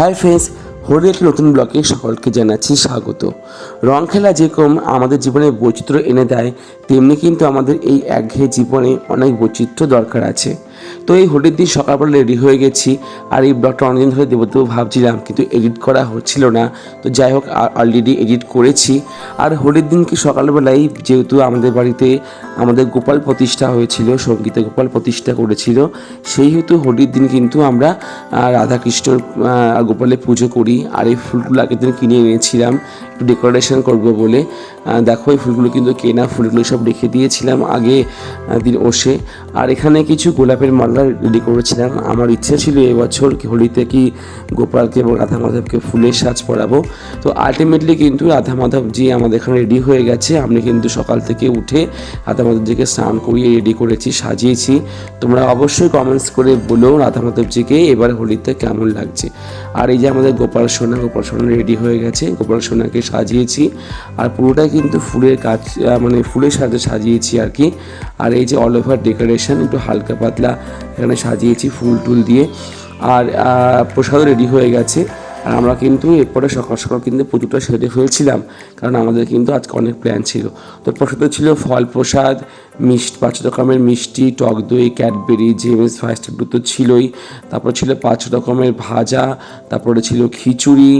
Hi friends একটি নতুন ব্লকে সকলকে জানাচ্ছি স্বাগত। রং খেলা যেরকম আমাদের জীবনে বৈচিত্র্য এনে দেয়, তেমনি কিন্তু আমাদের এই একঘেয়ে জীবনে অনেক বৈচিত্র্য দরকার আছে। তো এই হোলির দিন সকালবেলা রেডি হয়ে গেছি। আর এই ব্লগটা অনেকদিন ধরে দেবো দেবো ভাবছিলাম, কিন্তু এডিট করা হচ্ছিল না। তো যাই হোক অলরেডি এডিট করেছি। আর হোলির দিন কি সকালবেলায় যেহেতু আমাদের বাড়িতে আমাদের গোপাল প্রতিষ্ঠা হয়েছিল, সঙ্গীতে গোপাল প্রতিষ্ঠা করেছিল সেই হেতু হোলির দিন কিন্তু আমরা রাধাকৃষ্ণর গোপালের পুজো করি। আর এই ফুলগুলো আগের দিন কিনে এনেছিলাম, একটু ডেকোরেশন করব বলে। দেখো, এই ফুলগুলো কিন্তু কেনা ফুলগুলো সব রেখে দিয়েছিলাম আগে দিন বসে আর এখানে কিছু গোলাপের মালা রেডি করেছিলাম। আমার ইচ্ছে ছিল এবছর হোলিতে কি গোপালকে এবং রাধা মাধবকে ফুলের সাজ পরাবো। তো আলটিমেটলি কিন্তু রাধা মাধবজি আমাদের এখানে রেডি হয়ে গেছে, আমি কিন্তু সকাল থেকে উঠে রাধা মাধবজিকে স্নান করিয়ে রেডি করেছি, সাজিয়েছি। তোমরা অবশ্যই কমেন্টস করে বলো রাধা মাধবজিকে এবার হোলিতে কেমন লাগছে। আর এই যে আমাদের গোপাল সোনা গোপাল সোনা রেডি হয়ে গেছে, গোপাল সোনাকে সাজিয়েছি। আর পুরোটাই কিন্তু ফুলের কাজ মানে ফুলের সাথে সাজিয়েছি আর কি। আর এই যে অল ওভার ডেকোরেশন একটু হালকা পাতলা এখানে সাজিয়েছি ফুল টুল দিয়ে। আর প্রসাদও রেডি হয়ে গেছে। আর আমরা কিন্তু এরপরে সকাল সকাল কিন্তু পুজোটা সেরে ফেলছিলাম। কারণ আমাদের কিন্তু আজকে অনেক প্ল্যান ছিল। তো প্রসাদে ছিল, ফল প্রসাদ মিষ্টি, পাঁচ রকমের মিষ্টি, টক দই, ক্যাডবেরি, জেমস ফার্স্ট ফুড তো ছিলই। তারপর ছিল পাঁচ রকমের ভাজা, তারপরে ছিল খিচুড়ি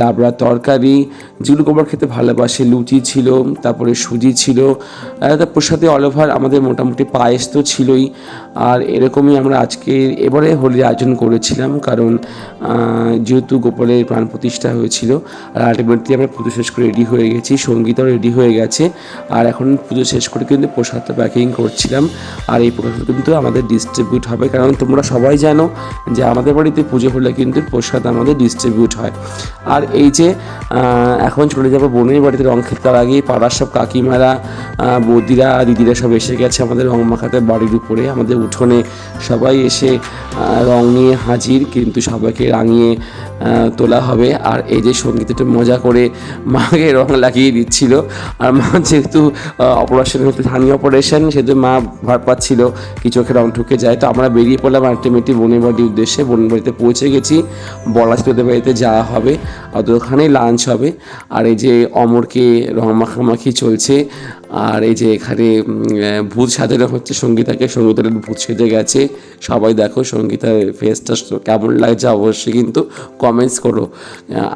লাবড়া তরকারি, যেগুলো গোবর খেতে ভালোবাসে, লুচি ছিল, তারপরে সুজি ছিল। আর তার প্রসাদে অল ওভার আমাদের মোটামুটি পায়েস তো ছিলই। আর এরকমই আমরা আজকে এবারে হোলির আয়োজন করেছিলাম, কারণ যেহেতু গোপালের প্রাণ প্রতিষ্ঠা হয়েছিল, আর আলটিমেটলি আমরা পুজো শেষ করে রেডি হয়ে গেছি, সঙ্গীতাও রেডি হয়ে গেছে, আর এখন পুজো শেষ করে কিন্তু প্রসাদটা প্যাকিং করছিলাম আর এই প্রসাদ কিন্তু আমাদের ডিস্ট্রিবিউট হবে। কারণ তোমরা সবাই জানো যে আমাদের বাড়িতে পুজো হলে কিন্তু প্রসাদ আমাদের ডিস্ট্রিবিউট হয়। আর এই যে এখন চলে যাব বোনের বাড়িতে রং খেতে। তার আগেই পাড়ার সব কাকিমারা বৌদিরা, দিদিরা সব এসে গেছে আমাদের রং মাখাতে বাড়ির উপরে। আমাদের উঠোনে সবাই এসে রং নিয়ে হাজির, কিন্তু সবাইকে রাঙিয়ে তোলা হবে। আর এই যে সংগীত একটু মজা করে মাকে রং লাগিয়ে দিচ্ছিল। আর মা যেহেতু অপারেশন হতে স্থানীয় অপারেশন সেহেতু মা ভয় পাচ্ছিল কি চোখে রং ঠুকে যায়। তো আমরা বেরিয়ে পড়লাম আলটিমেটলি বোনের বাড়ির উদ্দেশ্যে। বোনের বাড়িতে পৌঁছে গেছি। বলা ছিল বাড়িতে যাওয়া হবে। আর ওখানেই লাঞ্চ হবে। আর এই যে অমরকে রং মাখামাখি চলছে আর এই যে এখানে ভূত সাজানো হচ্ছে সঙ্গীতাকে সঙ্গীতার ভূত সেজে গেছে। সবাই দেখো সঙ্গীতার ফেসটা কেমন লাগছে অবশ্যই কিন্তু কমেন্টস করো।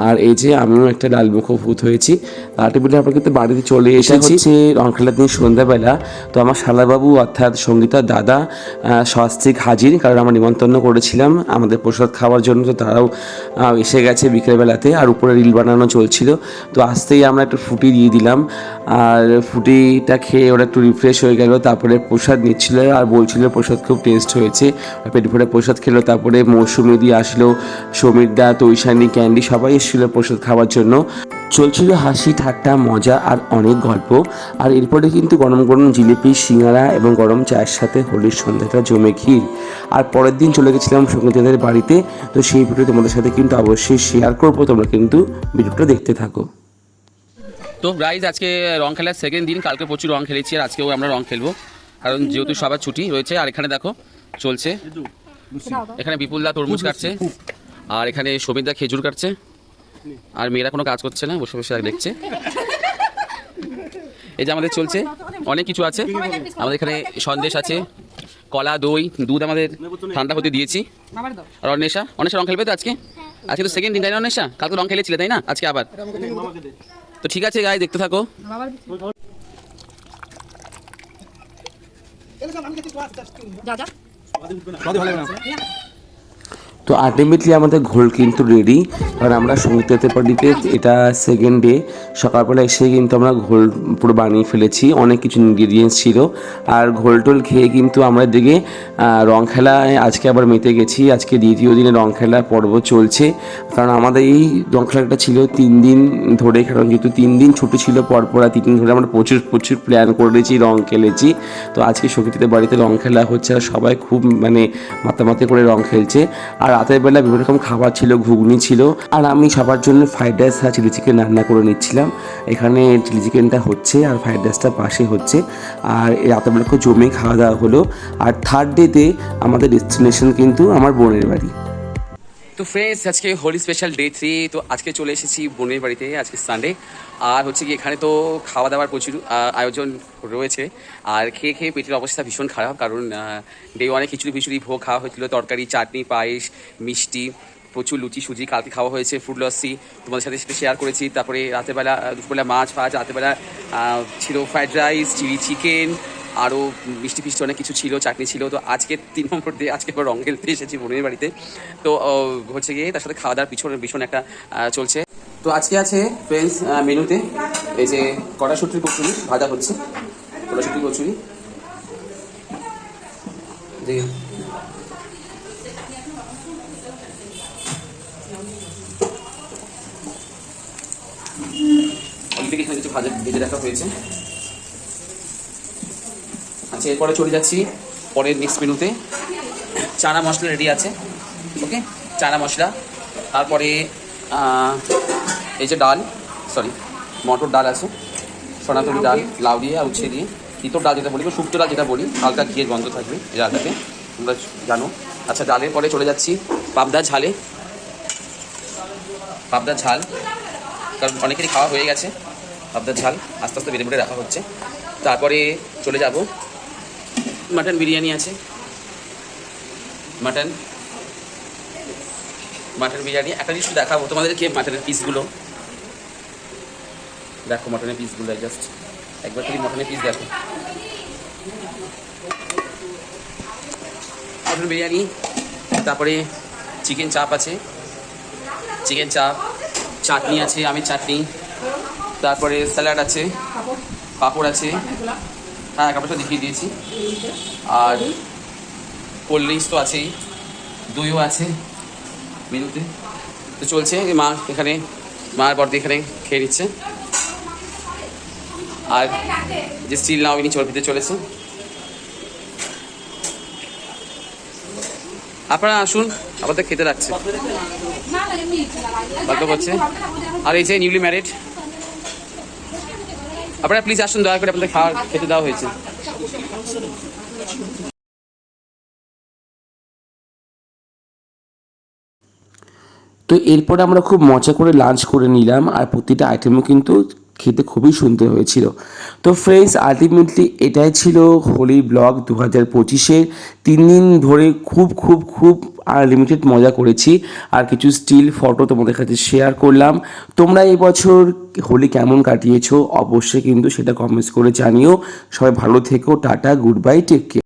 আর এই যে আমিও একটা লালমুখ ভূত হয়েছি। আলটিমেটলি আমরা কিন্তু বাড়িতে চলে এসেছি। যে রং খেলার দিন সন্ধ্যাবেলা। তো আমার শালাবাবু অর্থাৎ সঙ্গীতার দাদা সস্ত্রিক হাজির কারণ আমরা নিমন্ত্রণ করেছিলাম আমাদের প্রসাদ খাওয়ার জন্য। তো তারাও এসে গেছে বিকেলবেলাতে আর উপরে রিল বানানো চলছিল। তো আসতেই আমরা একটা ফুটি দিয়ে দিলাম। আর ফুটিটা খেয়ে ওরা একটু রিফ্রেশ হয়ে গেল, তারপরে প্রসাদ নিচ্ছিল আর বলছিল প্রসাদ খুব টেস্ট হয়েছে। পেট ভরে প্রসাদ খেলো, তারপরে মৌসুমি দিয়ে আসলো, সমীর দা, তৈশানি, ক্যান্ডি সবাই এসেছিল প্রসাদ খাওয়ার জন্য। চলছিল হাসি, ঠাট্টা, মজা আর অনেক গল্প। আর এরপরে কিন্তু গরম গরম জিলিপি, সিঙ্গারা এবং গরম চায়ের সাথে হোলির সন্ধ্যাটা জমে ক্ষীর। আর পরের দিন চলে গেছিলাম সঙ্গীতদের বাড়িতে। তো সেই ভিডিও তোমাদের সাথে কিন্তু অবশ্যই শেয়ার করব, তোমরা কিন্তু ভিডিওটা দেখতে থাকো। তো প্রাইজ আজকে রং খেলার সেকেন্ড দিন। কালকে প্রচুর রং খেলেছি আর আজকেও আমরা রং খেলব। কারণ যেহেতু সবার ছুটি রয়েছে আর এখানে দেখো চলছে। এখানে বিপুলদা তরমুজ কাটছে। আর এখানে সবিতা খেজুর কাটছে। আর মেয়েরা কোনো কাজ করছে না বসে বসে দেখছে। এই যে আমাদের চলছে অনেক কিছু আছে। আমাদের এখানে সন্দেশ আছে কলা দই দুধ আমাদের ঠান্ডা হতে দিয়েছি। আর অন্বেষা অন্বেষা রং খেলবে তো আজকে? আজকে তো সেকেন্ড দিন তাই না অন্বেষা? কাল তো রং খেলেছিলে তাই না? আজকে আবার? তো ঠিক আছে গাই দেখতে থাকো। যা যা। তো আলটিমেটলি আমাদের ঘোল কিন্তু রেডি কারণ আমরা সঙ্গীতের পার্টিতে এটা সেকেন্ড ডে সকালবেলা এসে কিন্তু আমরা ঘোল পুরো বানিয়ে ফেলেছি, অনেক কিছু ইনগ্রিডিয়েন্টস ছিল। আর ঘোল টোল খেয়ে কিন্তু আমরা দিকে রং খেলায় আজকে আবার মেতে গেছি। আজকে দ্বিতীয় দিনে রং খেলার পর্ব চলছে। কারণ আমাদের এই রং খেলাটা ছিল তিন দিন ধরে, কারণ যেহেতু তিন দিন ছুটি ছিল পরপর, আর তিন দিন ধরে আমরা প্রচুর প্রচুর প্ল্যান করেছি, রং খেলেছি। তো আজকে সঙ্গীতের বাড়িতে রং খেলা হচ্ছে আর সবাই খুব মানে মাতামাতি করে রং খেলছে। আর রাতের বেলা বিভিন্ন রকম খাবার ছিল, ঘুগনি ছিল, আর আমি সবার জন্য ফ্রাইড রাইস আর চিলি চিকেন রান্না করে নিচ্ছিলাম। এখানে চিলি চিকেনটা হচ্ছে আর ফ্রাইড রাইসটা পাশে হচ্ছে। আর এই রাতের বেলা খুব জমে খাওয়া দাওয়া হলো। আর থার্ড ডেতে আমাদের ডেস্টিনেশন কিন্তু আমার বোনের বাড়ি। তো ফ্রেন্ডস আজকে হোলি স্পেশাল ডে থ্রি তো আজকে চলে এসেছি বোনের বাড়িতে আজকে সানডে আর হচ্ছে কি, এখানে তো খাওয়া দাওয়ার প্রচুর আয়োজন রয়েছে। আর খেয়ে খেয়ে পেটের অবস্থা ভীষণ খারাপ, কারণ ডে ওয়ানে খিচুড়ি ফিচুড়ি, ভোগ খাওয়া হয়েছিল, তরকারি, চাটনি, পায়েস, মিষ্টি, প্রচুর লুচি, সুজি, কালকে খাওয়া হয়েছে ফুড লস্যি। তোমাদের সাথে সেটা শেয়ার করেছি, তারপরে রাতেরবেলা দুপুরবেলা মাছ ফাছ রাতেরবেলা ছিল ফ্রাইড রাইস চিলি চিকেন আরও মিষ্টি ফিষ্টি অনেক কিছু ছিল, চাটনি ছিল, তো আজকে তিন নম্বর দিয়ে আজকে রং খেলতে এসেছি বোনের বাড়িতে। তো হচ্ছে গিয়ে তার সাথে খাওয়া দাওয়ার পিছনে ভীষণ একটা চলছে। তো আজকে আছে ফ্রেন্ডস মেনুতে এই যে কড়াশুটির কচুরি, ভাজা হচ্ছে। কড়াশুটির কচুরি। কিছু ভাজা, ভেজে রাখা হয়েছে। আচ্ছা এরপরে চলে যাচ্ছি পরের নেক্সট মেনুতে চানা মশলা রেডি আছে ওকে চানা মশলা, তারপরে এই যে ডাল সরি মটর ডাল আছে, সনাতনী ডাল, লাউ দিয়ে আর উচ্ছে দিয়ে। তিতর ডাল যেটা বলি শুক্তো ডাল যেটা বলি, হালকা ঘিয়ের গন্ধ থাকবে এই ডালটাতে, তোমরা জানো। আচ্ছা ডালের পরে চলে যাচ্ছি পাবদা ঝালে। পাবদা ঝাল, কারণ অনেকেরই খাওয়া হয়ে গেছে পাবদার ঝাল, আস্তে আস্তে বেড়ে বেড়ে রাখা হচ্ছে। তারপরে চলে যাব মাটন বিরিয়ানি আছে। মাটন। মাটন বিরিয়ানি। একটা জিনিস দেখাবো, তোমাদেরকে মাটনের পিসগুলো দেখো মাটনের পিসগুলো জাস্ট একবার খালি মাটনের পিস দেখো। মাটন বিরিয়ানি, তারপরে চিকেন চাপ আছে। চিকেন চাপ চাটনি আছে আমি চাটনি। তারপরে স্যালাড আছে, পাঁপড় আছে। হ্যাঁ কাপড়টা দেখিয়ে দিয়েছি। আর কোল্ড ড্রিঙ্কস তো আছেই দইও আছে মেনুতে। তো চলছে মা এখানে মার বর্দি এখানে খেয়ে নিচ্ছে। আর যে স্টিল নাও ইনি চর্বিতে চলেছে। আপনারা আসুন আমাদের খেতে রাখছে গল্প করছে আর এই যে নিউলি ম্যারিড আপনারা প্লিজ আসুন, দয়া করে আপনাদের খাওয়ার খেতে দেওয়া হয়েছে। তো এরপরে আমরা খুব মজা করে লাঞ্চ করে নিলাম, আর প্রতিটা আইটেমও কিন্তু খেতে খুবই সুন্দর হয়েছিল। তো ফ্রেন্ডস আলটিমেটলি এটাই ছিল হোলি ব্লগ দু হাজার পঁচিশের। তিন দিন ধরে খুব খুব খুব আনলিমিটেড মজা করেছি। আর কিছু স্টিল ফটো তোমাদের কাছে শেয়ার করলাম। তোমরা এই বছর হোলি কেমন কাটিয়েছো? অবশ্যই কিন্তু সেটা কমেন্টস করে জানিও। সবাই ভালো থেকো, tata good bye take care